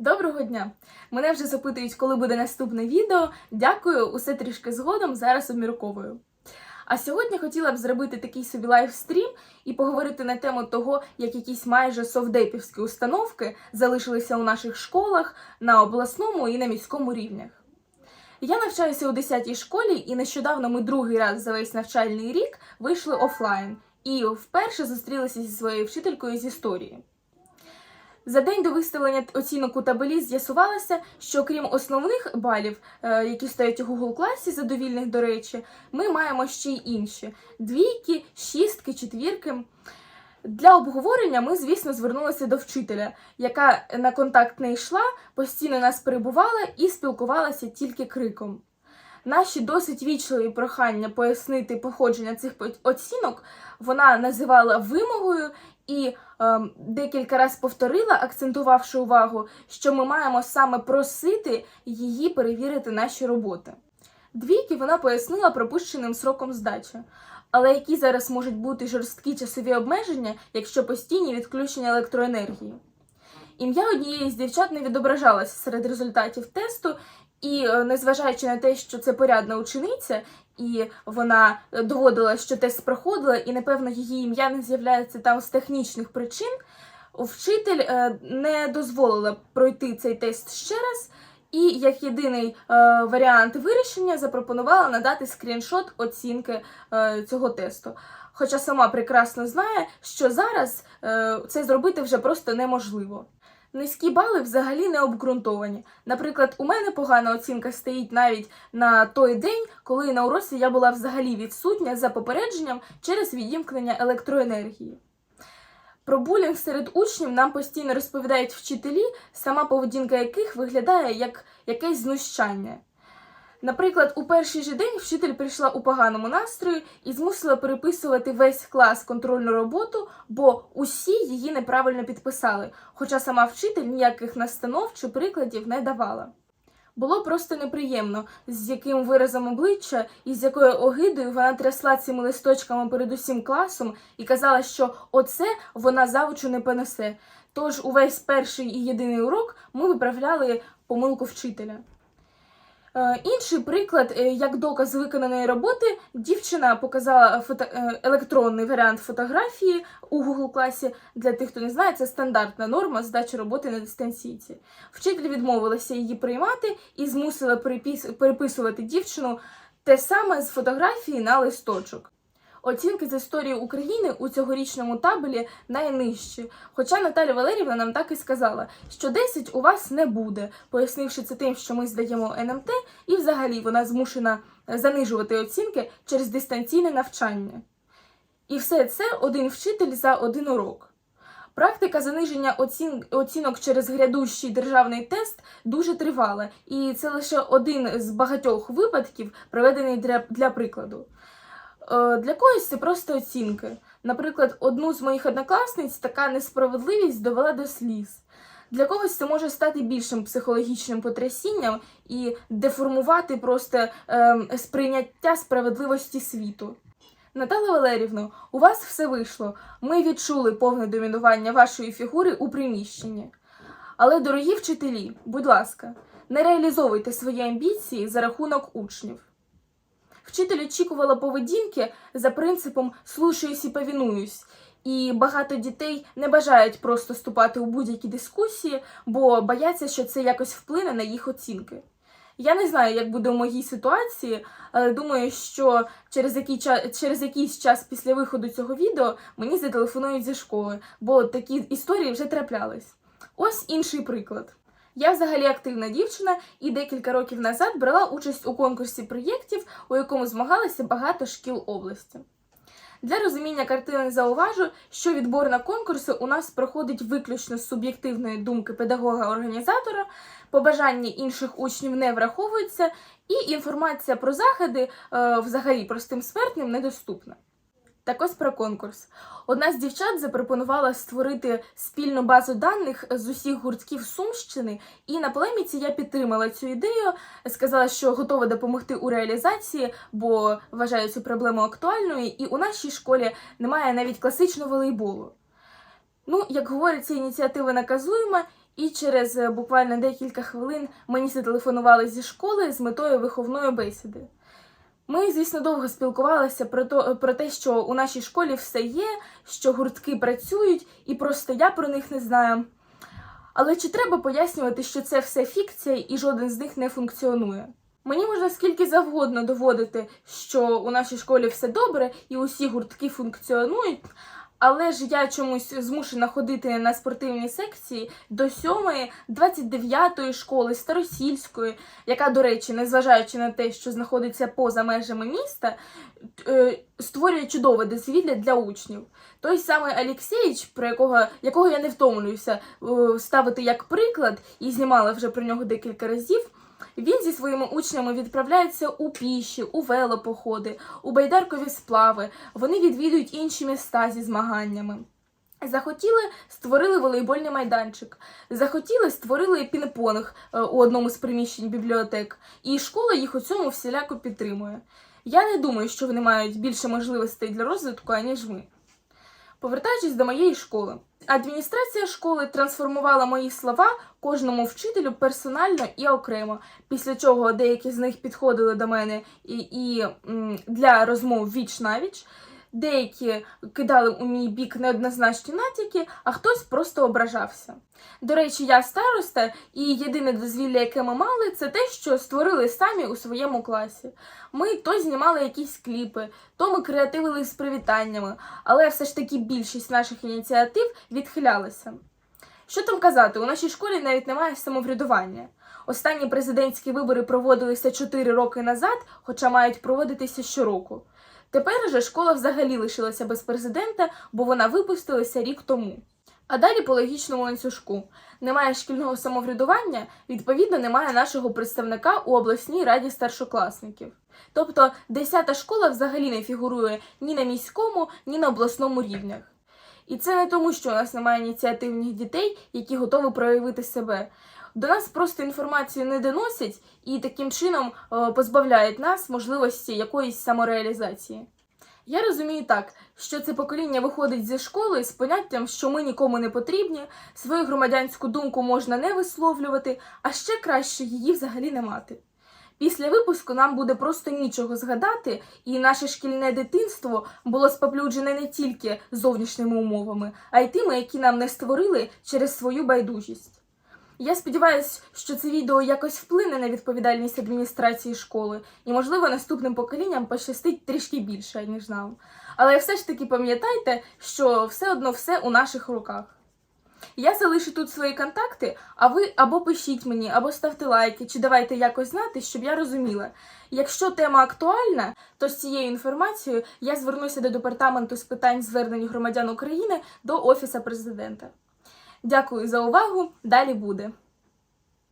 Доброго дня! Мене вже запитують, коли буде наступне відео. Дякую, усе трішки згодом, зараз обмірковую. А сьогодні хотіла б зробити такий собі лайвстрім і поговорити на тему того, як якісь майже совдепівські установки залишилися у наших школах на обласному і на міському рівнях. Я навчаюся у 10-й школі, і нещодавно ми другий раз за весь навчальний рік вийшли офлайн і вперше зустрілися зі своєю вчителькою з історії. За день до виставлення оцінок у табелі з'ясувалося, що крім основних балів, е, які стоять у Google класі, задовільних, до речі, ми маємо ще й інші: двійки, шістки, четвірки. Для обговорення ми, звісно, звернулися до вчителя, яка на контакт не йшла, постійно нас перебувала і спілкувалася тільки криком. Наші досить вічливі прохання пояснити походження цих оцінок вона називала вимогою і ем, декілька разів повторила, акцентувавши увагу, що ми маємо саме просити її перевірити наші роботи. Двійки вона пояснила пропущеним сроком здачі. Але які зараз можуть бути жорсткі часові обмеження, якщо постійні відключення електроенергії? Ім'я однієї з дівчат не відображалося серед результатів тесту, і е, незважаючи на те, що це порядна учениця, і вона доводила, що тест проходила, і напевно її ім'я не з'являється там з технічних причин. Вчитель е, не дозволила пройти цей тест ще раз, і як єдиний е, варіант вирішення запропонувала надати скріншот оцінки е, цього тесту. Хоча сама прекрасно знає, що зараз це зробити вже просто неможливо. Низькі бали взагалі не обґрунтовані. Наприклад, у мене погана оцінка стоїть навіть на той день, коли на уроці я була взагалі відсутня за попередженням через відімкнення електроенергії. Про булінг серед учнів нам постійно розповідають вчителі, сама поведінка яких виглядає як якесь знущання. Наприклад, у перший же день вчитель прийшла у поганому настрої і змусила переписувати весь клас контрольну роботу, бо усі її неправильно підписали, хоча сама вчитель ніяких настанов чи прикладів не давала. Було просто неприємно, з яким виразом обличчя і з якою огидою вона трясла цими листочками перед усім класом і казала, що оце вона завучу не понесе. Тож увесь перший і єдиний урок ми виправляли помилку вчителя. Е, Інший приклад, е, як доказ виконаної роботи, дівчина показала фото... е, електронний варіант фотографії у Google класі. Для тих, хто не знає, це стандартна норма здачі роботи на дистанційці. Вчитель відмовилася її приймати і змусила перепис... переписувати дівчину те саме з фотографії на листочок. Оцінки з історії України у цьогорічному табелі найнижчі. Хоча Наталя Валерівна нам так і сказала, що 10 у вас не буде, пояснивши це тим, що ми здаємо НМТ, і взагалі вона змушена занижувати оцінки через дистанційне навчання. І все це один вчитель за один урок. Практика заниження оцін... оцінок через грядущий державний тест дуже тривала, і це лише один з багатьох випадків, проведений для, для прикладу. Е, Для когось це просто оцінки. Наприклад, одну з моїх однокласниць така несправедливість довела до сліз. Для когось це може стати більшим психологічним потрясінням і деформувати просто ем, сприйняття справедливості світу. Наталя Валерівно, у вас все вийшло. Ми відчули повне домінування вашої фігури у приміщенні. Але, дорогі вчителі, будь ласка, не реалізовуйте свої амбіції за рахунок учнів. Вчитель очікувала поведінки за принципом слушаюсь і повінуюсь. І багато дітей не бажають просто вступати у будь-які дискусії, бо бояться, що це якось вплине на їх оцінки. Я не знаю, як буде у моїй ситуації, але думаю, що через, який час, через якийсь час після виходу цього відео мені зателефонують зі школи, бо такі історії вже траплялись. Ось інший приклад. Я взагалі активна дівчина і декілька років назад брала участь у конкурсі проєктів, у якому змагалися багато шкіл області. Для розуміння картини зауважу, що відбор на конкурси у нас проходить виключно з суб'єктивної думки педагога-організатора, побажання інших учнів не враховуються, і інформація про заходи е, взагалі простим смертним недоступна. Так ось про конкурс. Одна з дівчат запропонувала створити спільну базу даних з усіх гуртків Сумщини, і на полеміці я підтримала цю ідею, сказала, що готова допомогти у реалізації, бо вважаю цю проблему актуальною, і у нашій школі немає навіть класичного волейболу. Ну, як говориться, ініціатива наказуєма, І через е, буквально декілька хвилин мені зателефонували зі школи з метою виховної бесіди. Ми, звісно, довго спілкувалися про, то, про те, що у нашій школі все є, що гуртки працюють, і просто я про них не знаю. Але чи треба пояснювати, що це все фікція і жоден з них не функціонує? Мені можна скільки завгодно доводити, що у нашій школі все добре і усі гуртки функціонують, але ж я чомусь змушена ходити на спортивні секції до 7-ї, 29-ї школи, старосільської, яка, до речі, незважаючи на те, що знаходиться поза межами міста, е, створює чудове дозвілля для учнів. Той самий Алєксєєч, про якого, якого я не втомлююся е, ставити як приклад, і знімала вже про нього декілька разів. Він зі своїми учнями відправляється у піші, у велопоходи, у байдаркові сплави. Вони відвідують інші міста зі змаганнями. Захотіли, створили волейбольний майданчик. Захотіли, створили пінг-понг е, у одному з приміщень бібліотек. І школа їх у цьому всіляко підтримує. Я не думаю, що вони мають більше можливостей для розвитку, аніж ми. Повертаючись до моєї школи, адміністрація школи трансформувала мої слова кожному вчителю персонально і окремо, після чого деякі з них підходили до мене і, і для розмов віч навіч. Деякі кидали у мій бік неоднозначні натяки, а хтось просто ображався. До речі, я староста, і єдине дозвілля, яке ми мали, це те, що створили самі у своєму класі. Ми то знімали якісь кліпи, то ми креативили з привітаннями, але все ж таки більшість наших ініціатив відхилялася. Що там казати, у нашій школі навіть немає самоврядування. Останні президентські вибори проводилися 4 роки назад, хоча мають проводитися щороку. Тепер же школа взагалі лишилася без президента, бо вона випустилася рік тому. А далі по логічному ланцюжку. Немає шкільного самоврядування, відповідно, немає нашого представника у обласній раді старшокласників. Тобто 10-та школа взагалі не фігурує ні на міському, ні на обласному рівнях. І це не тому, що у нас немає ініціативних дітей, які готові проявити себе. До нас просто інформацію не доносять і таким чином е, позбавляють нас можливості якоїсь самореалізації. Я розумію так, що це покоління виходить зі школи з поняттям, що ми нікому не потрібні, свою громадянську думку можна не висловлювати, а ще краще її взагалі не мати. Після випуску нам буде просто нічого згадати, і наше шкільне дитинство було споплюджене не тільки зовнішніми умовами, а й тими, які нам не створили через свою байдужість. Я сподіваюся, що це відео якось вплине на відповідальність адміністрації школи, і, можливо, наступним поколінням пощастить трішки більше, ніж нам. Але все ж таки пам'ятайте, що все одно все у наших руках. Я залишу тут свої контакти, а ви або пишіть мені, або ставте лайки, чи давайте якось знати, щоб я розуміла. Якщо тема актуальна, то з цією інформацією я звернуся до департаменту з питань звернень громадян України до Офіса президента. Дякую за увагу. Далі буде.